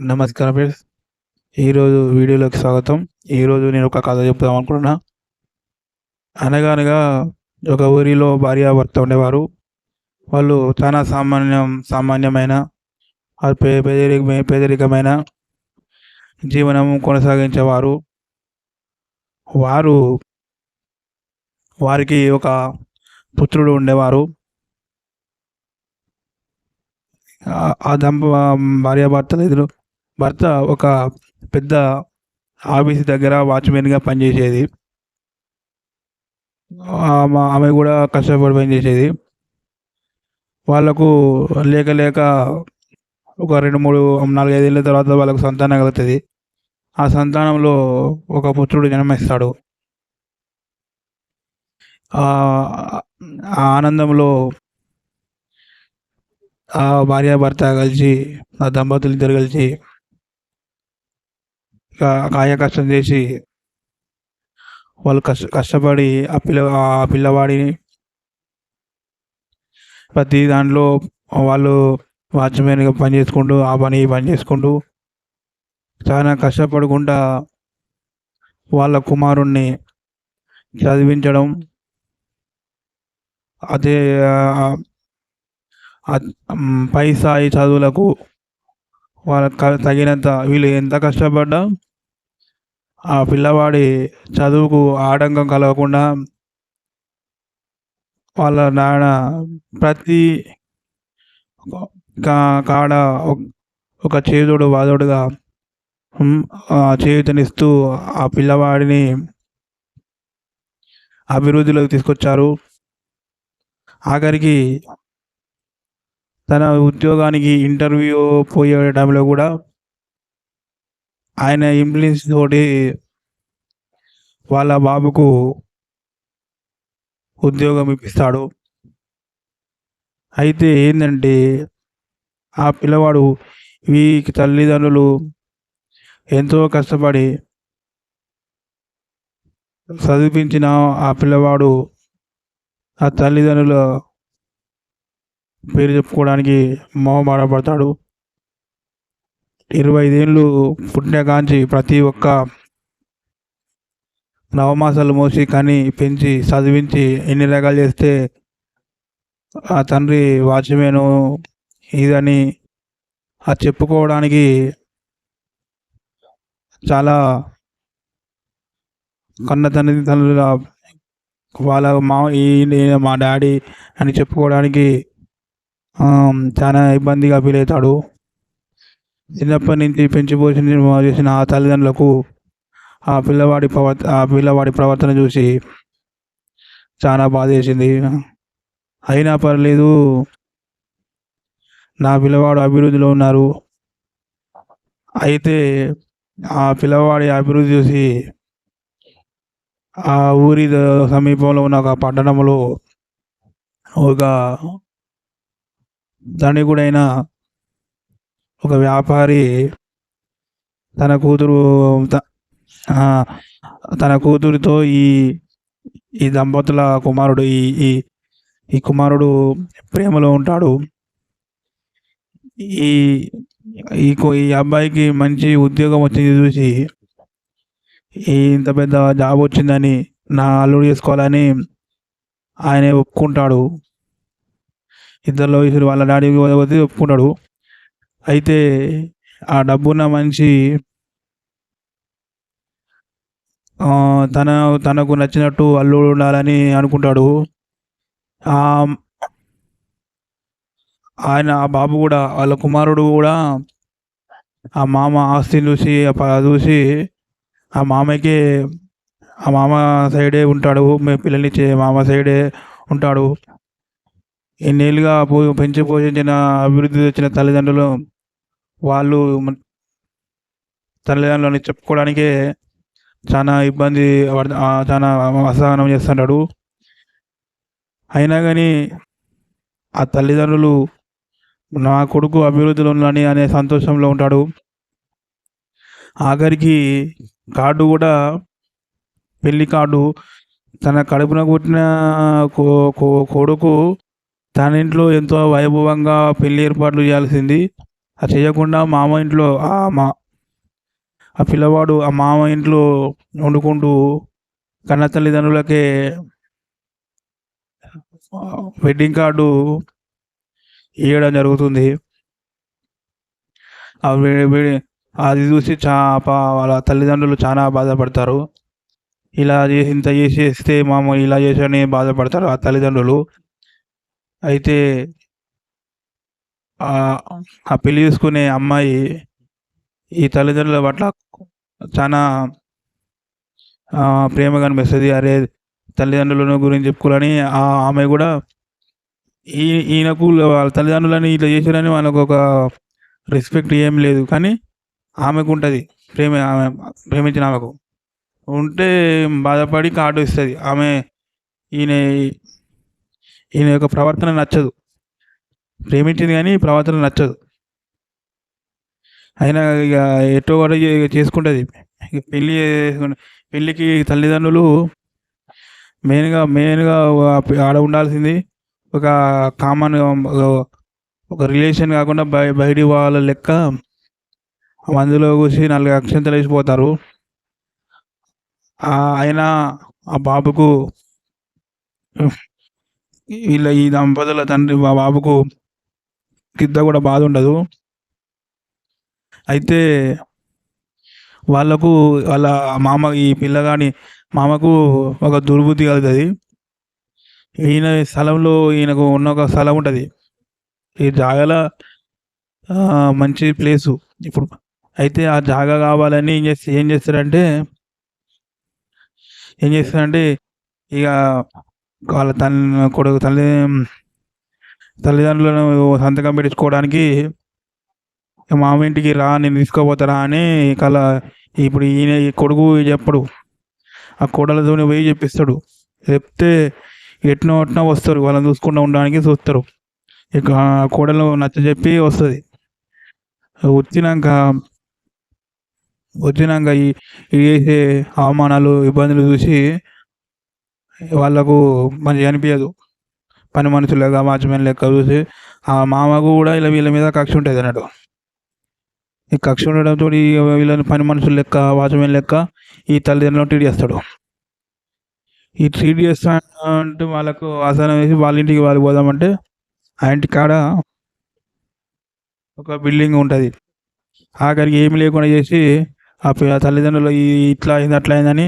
నమస్కారం ఫ్రెండ్స్. ఈరోజు వీడియోలోకి స్వాగతం. ఈరోజు నేను ఒక కథ చెప్దాం అనుకుంటున్నా. అనగనగా ఒక ఊరిలో భార్యాభర్త ఉండేవారు. వాళ్ళు చాలా సామాన్యం సామాన్యమైన పే- పేదరిక పేదరికమైన జీవనం కొనసాగించేవారు. వారు వారికి ఒక పుత్రుడు ఉండేవారు. ఆ- ఆ దంప భార్యాభర్తలు ఎదురు భర్త ఒక పెద్ద ఆఫీస్ దగ్గర వాచ్మెన్గా పనిచేసేది. ఆమె కూడా కష్టపడి పనిచేసేది. వాళ్ళకు లేక లేక ఒక రెండు మూడు నాలుగైదేళ్ళ తర్వాత వాళ్ళకు సంతానం కలుగుతుంది. ఆ సంతానంలో ఒక పుత్రుడు జన్మిస్తాడు. ఆ ఆ ఆనందంలో ఆ భార్యాభర్త కలిసి ఆ దంపతులు ఇద్దరు కలిసి కాయ కష్టం చేసి వాళ్ళు కష్ట కష్టపడి ఆ పిల్ల ఆ పిల్లవాడిని ప్రతి దాంట్లో వాళ్ళు వాచ్మెన్గా పని చేసుకుంటూ ఆ పని ఈ పని చేసుకుంటూ చాలా కష్టపడకుండా వాళ్ళ కుమారుణ్ణి చదివించడం అదే పై స్థాయి చదువులకు వాళ్ళకి తగినంత వీళ్ళు ఎంత కష్టపడ్డా ఆ పిల్లవాడి చదువుకు ఆటంకం కలగకుండా వాళ్ళ నాన్న ప్రతి కా- కాడ ఒక- చేదుడు వాదోడుగా చేయుతనిస్తూ ఆ చేయూతనిస్తూ ఆ పిల్లవాడిని అభివృద్ధిలోకి తీసుకొచ్చారు. ఆఖరికి తన ఉద్యోగానికి ఇంటర్వ్యూ పోయే టైంలో కూడా ఆయన ఇన్ఫ్లుయెన్స్ తోటి వాళ్ళ బాబుకు ఉద్యోగం ఇప్పిస్తాడు. అయితే ఏంటంటే ఆ పిల్లవాడు వీకి తల్లిదండ్రులు ఎంతో కష్టపడి చదివించిన ఆ పిల్లవాడు ఆ తల్లిదండ్రుల పేరు చెప్పుకోవడానికి మొహమాటపడతాడు. ఇరవై ఐదేళ్ళు పుట్టినకాంచి ప్రతి ఒక్క నవమాసాలు మోసి కని పెంచి చదివించి ఎన్ని రకాలు చేస్తే ఆ తండ్రి వాచ్మెన్ ఇదని ఆ చెప్పుకోవడానికి చాలా కన్న తండ్రి తండ్రుల వాళ్ళ మా ఈ మా డాడీ అని చెప్పుకోవడానికి చాలా ఇబ్బందిగా ఫీల్ అవుతాడు. చిన్నప్పటి నుంచి పెంచి పోషణ చేసిన ఆ తల్లిదండ్రులకు ఆ పిల్లవాడి ప్రవర్త ఆ పిల్లవాడి ప్రవర్తన చూసి చాలా బాధేసింది అయినా పర్లేదు నా పిల్లవాడు అభివృద్ధిలో ఉన్నారు. అయితే ఆ పిల్లవాడి అభివృద్ధి చూసి ఆ ఊరి సమీపంలో ఉన్న ఒక పట్టణంలో ఒక ధనికుడైన ఒక వ్యాపారి తన కూతురు త- తన కూతురితో ఈ ఈ దంపతుల కుమారుడు ఈ ఈ ఈ కుమారుడు ప్రేమలో ఉంటాడు. ఈ ఈ ఈ అబ్బాయికి మంచి ఉద్యోగం వచ్చింది చూసి ఇంత పెద్ద జాబ్ వచ్చిందని నా అల్లుడు చేసుకోవాలని ఆయన ఒప్పుకుంటాడు. ఇద్దరిలో ఇద్దరు వాళ్ళ డాడీ పోతే ఒప్పుకుంటాడు. అయితే ఆ డబ్బున్న మనిషి తన తనకు నచ్చినట్టు అల్లుడు ఉండాలని అనుకుంటాడు. ఆయన ఆ బాబు కూడా వాళ్ళ కుమారుడు కూడా ఆ మామ ఆస్తిని చూసి చూసి ఆ మామకి ఆ మామ సైడే ఉంటాడు. మేము పిల్లనిచ్చే మామ సైడే ఉంటాడు. ఎన్నేళ్ళుగా పో పెంచి పోషించిన అభివృద్ధి వచ్చిన తల్లిదండ్రులు వాళ్ళు తల్లిదండ్రులని చెప్పుకోవడానికే చాలా ఇబ్బంది చాలా అసహనం చేస్తుంటాడు. అయినా కానీ ఆ తల్లిదండ్రులు నా కొడుకు అభివృద్ధిలో ఉన్నాని అనే సంతోషంలో ఉంటాడు. ఆఖరికి కార్డు కూడా పెళ్ళి కార్డు. తన కడుపున కొట్టిన కో- కో- కొడుకు తన ఇంట్లో ఎంతో వైభవంగా పెళ్ళి ఏర్పాట్లు చేయాల్సింది. అది చేయకుండా మామ ఇంట్లో మా ఆ పిల్లవాడు ఆ మామ ఇంట్లో వండుకుంటూ కన్న తల్లిదండ్రులకే వెడ్డింగ్ కార్డు ఇవ్వడం జరుగుతుంది. అది చూసి చా పా- వాళ్ళ తల్లిదండ్రులు చాలా బాధపడతారు. ఇలా చేసి ఇంత చేసేస్తే మామ ఇలా చేసని బాధపడతారు ఆ తల్లిదండ్రులు. అయితే ఆ పెళ్ళి చేసుకునే అమ్మాయి ఈ తల్లిదండ్రుల పట్ల చాలా ప్రేమ కనిపిస్తుంది. అరే తల్లిదండ్రుల గురించి చెప్పుకోవాలని ఆ ఆమె కూడా ఈ ఈయనకు వాళ్ళ తల్లిదండ్రులని ఇట్లా చేశారని వాళ్ళకు ఒక రెస్పెక్ట్ ఏం లేదు. కానీ ఆమెకు ఉంటుంది ప్రేమ ఆమె ప్రేమించిన ఆమెకు. ఉంటే బాధపడి కార్డు ఇస్తుంది. ఆమె ఈయన ఈయన యొక్క ప్రవర్తన నచ్చదు. ప్రేమించింది కానీ ప్రవర్తన నచ్చదు. అయినా ఇక ఎటో కూడా ఇక చేసుకుంటుంది. పెళ్ళి పెళ్ళికి తల్లిదండ్రులు మెయిన్గా మెయిన్గా ఆడ ఉండాల్సింది. ఒక కామన్ ఒక రిలేషన్ కాకుండా బయ బయటి వాళ్ళ లెక్క మందులో కూసి నాలుగు అక్షంతలు వేసిపోతారు. ఆయన అయినా ఆ బాబుకు వీళ్ళ ఈ దంపతుల తండ్రి మా బాబుకు కింద కూడా బాధ ఉండదు. అయితే వాళ్ళకు వాళ్ళ మామ ఈ పిల్లగాని మామకు ఒక దుర్బుద్ధి కలుగుతుంది. ఈయన స్థలంలో ఈయనకు ఉన్న ఒక స్థలం ఉంటుంది. ఈ జాగాల మంచి ప్లేసు ఇప్పుడు. అయితే ఆ జాగా కావాలని ఏం చేస్తే ఏం చేస్తారంటే ఏం చేస్తారంటే ఇక వాళ్ళ తల్లి కొడుకు తల్లి తల్లిదండ్రులను సంతకం పెట్టించుకోవడానికి ఇక మామ ఇంటికి రా నేను తీసుకోపోతారా అని కల ఇప్పుడు ఈయన ఈ కొడుకు చెప్పడు. ఆ కోడలతోని పోయి చెప్పిస్తాడు. చెప్తే ఎట్నో అట్నో వస్తారు. వాళ్ళని చూసుకుంటూ ఉండడానికి చూస్తారు. ఇక ఆ కోడలు నచ్చ చెప్పి వస్తుంది. వచ్చినాక వచ్చినాక ఈ ఈ చేసే అవమానాలు ఇబ్బందులు చూసి వాళ్ళకు మంచిగా అనిపించదు పని మనుషులుగా వాచ్మెన్ లెక్క చూసి ఆ మామకు కూడా ఇలా వీళ్ళ మీద కక్ష ఉంటుంది అన్నట్టు. ఈ కక్ష ఉండడంతో వీళ్ళని పని మనుషులు లెక్క వాచ్మెన్ లెక్క ఈ తల్లిదండ్రులను ట్రీట్ చేస్తాడు. ఈ ట్రీట్ చేస్తా అంటే వాళ్ళకు ఆసనం వేసి వాళ్ళ ఇంటికి వాళ్ళు పోదామంటే ఆ ఇంటి కాడ ఒక బిల్డింగ్ ఉంటుంది. ఆఖరికి ఏమి లేకుండా చేసి ఆ తల్లిదండ్రులు ఇట్లా అయింది అట్లా అయిందని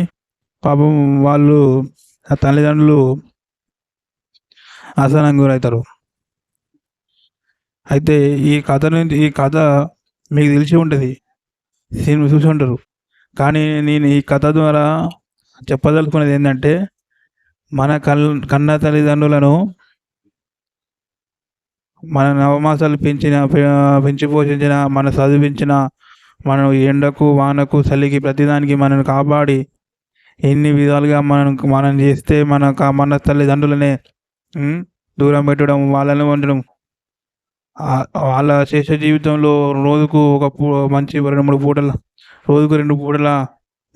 పాపం వాళ్ళు ఆ తల్లిదండ్రులు ఆసనం గురవుతారు అయితే ఈ కథ నుంచి ఈ కథ మీకు తెలిసి ఉంటుంది. సినిమా చూసి ఉంటారు. కానీ నేను ఈ కథ ద్వారా చెప్పదలుచుకున్నది ఏంటంటే మన కల్ కన్న తల్లిదండ్రులను మన నవమాసాలు పెంచిన పెంచి పోషించిన మన చదివించిన మనం ఎండకు వానకు చలికి ప్రతిదానికి మనల్ని కాపాడి ఎన్ని విధాలుగా మనం మనం చేస్తే మన మన తల్లిదండ్రులనే దూరం పెట్టడం వాళ్ళని వండడం వాళ్ళ శేష జీవితంలో రోజుకు ఒక పూ మంచి రెండు మూడు పూటల రోజుకు రెండు పూటల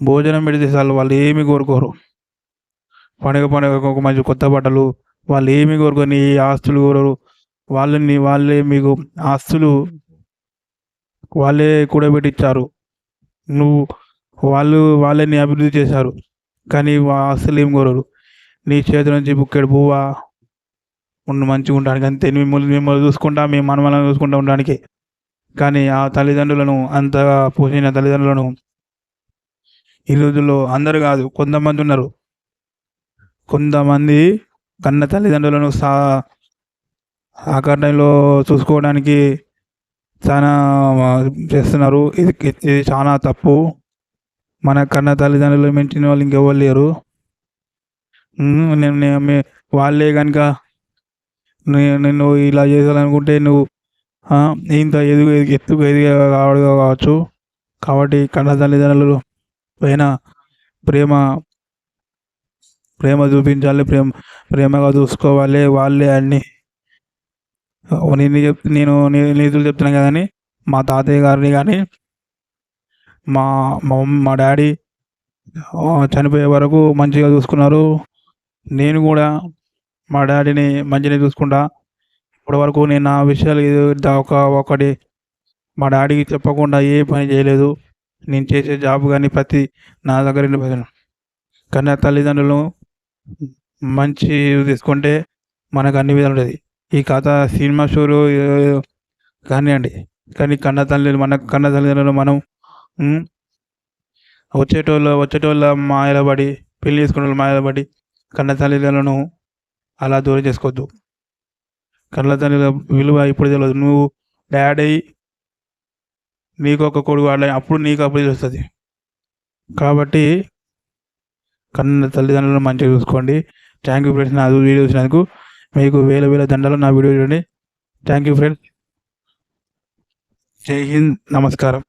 భోజనం పెడితే చాలు వాళ్ళు ఏమి కోరుకోరు. పండుగ పండుగ ఒక మంచి కొత్త బట్టలు వాళ్ళు ఏమి కోరుకొని ఏ ఆస్తులు కోరరు. వాళ్ళని వాళ్ళే మీకు ఆస్తులు వాళ్ళే కూడబెట్టించారు నువ్వు వాళ్ళు వాళ్ళని అభివృద్ధి చేశారు. కానీ ఆ ఆస్తులు ఏం కోరరు. నీ చేతి నుంచి బుక్కెడు పువ్వా ఉండి మంచిగా ఉండడానికి. అంతే మిమ్మల్ని మిమ్మల్ని చూసుకుంటా మేము మనమలను చూసుకుంటా ఉండడానికి. కానీ ఆ తల్లిదండ్రులను అంతగా పోసిన తల్లిదండ్రులను ఈ రోజుల్లో అందరు కాదు కొంతమంది ఉన్నారు. కొంతమంది కన్న తల్లిదండ్రులను సా ఆకరణలో చూసుకోవడానికి చాలా చేస్తున్నారు. ఇది ఇది చాలా తప్పు. మన కన్న తల్లిదండ్రులు మించిన వాళ్ళు ఇంకెవరు లేరు. నేను వాళ్ళే కనుక నిన్ను ఇలా చేయాలనుకుంటే నువ్వు ఇంత ఎదుగు ఎత్తుకు ఎదిగే కావడు కావచ్చు. కాబట్టి కన్న తల్లిదండ్రులు పైన ప్రేమ ప్రేమ చూపించాలి ప్రేమ ప్రేమగా చూసుకోవాలి. వాళ్ళే అన్ని. నేను చెప్ నేను నీతులు చెప్తున్నాను కదని మా తాతయ్య గారిని కానీ మా మా మా డాడీ చనిపోయే వరకు మంచిగా చూసుకున్నారు. నేను కూడా మా డాడీని మంచిగా చూసుకుంటా. ఇప్పటి వరకు నేను నా విషయాలు దా- ఒక ఒకటి మా డాడీకి చెప్పకుండా ఏ పని చేయలేదు. నేను చేసే జాబ్ కానీ ప్రతి నా దగ్గర ఉండి కానీ ఆ తల్లిదండ్రులు మంచి తీసుకుంటే మనకు అన్ని విధాలు ఉంటుంది ఈ కథ సినిమా షోలు కానివ్వండి. కానీ కన్న తల్లి మన కన్న తల్లిదండ్రులు మనం వచ్చేటోళ్ళు వచ్చేటోళ్ళ మాయలబడి పెళ్ళి చేసుకునే వాళ్ళ మాయల కన్న తల్లిదండ్రులను అలా దూరం చేసుకోవద్దు. కళ్ళ తల్లిల విలువ ఇప్పుడు తెలియదు నువ్వు డాడీ నీకు ఒక కొడుకు అలా అప్పుడు నీకు అప్పుడు తెలుస్తుంది. కాబట్టి కన్న తల్లిదండ్రులను మంచిగా చూసుకోండి. థ్యాంక్ యూ ఫ్రెండ్స్ నా వీడియో చూసినందుకు మీకు వేల వేల దండలు నా వీడియో చూడండి. థ్యాంక్ యూ ఫ్రెండ్స్ జై హింద్. నమస్కారం.